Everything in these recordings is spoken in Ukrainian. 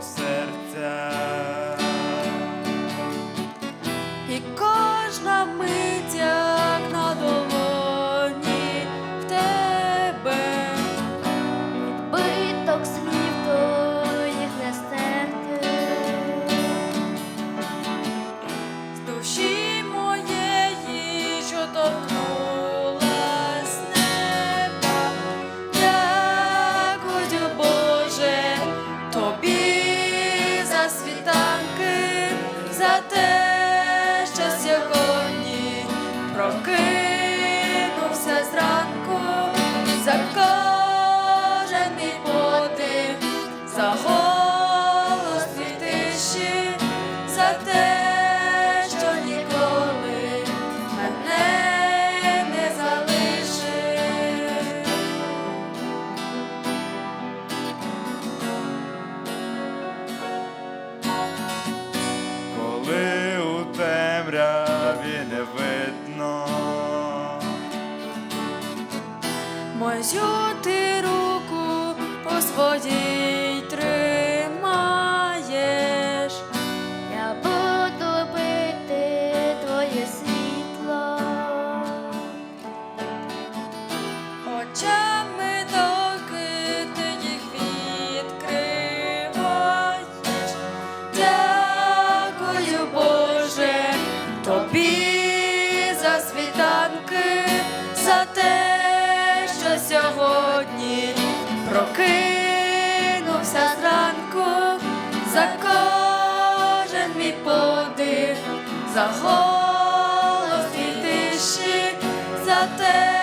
серця. te темряві не видно, Мою ти руку по своїй сьогодні прокинувся зранку, за кожен мій подих, за голос і тиші, за те,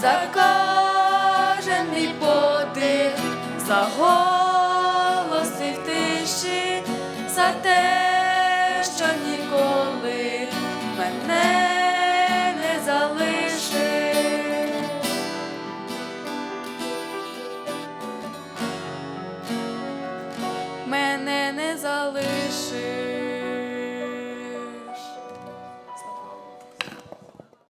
за кожен подих, за голос твій в тиші, за те, що ніколи мене не залишиш. Мене не залишиш.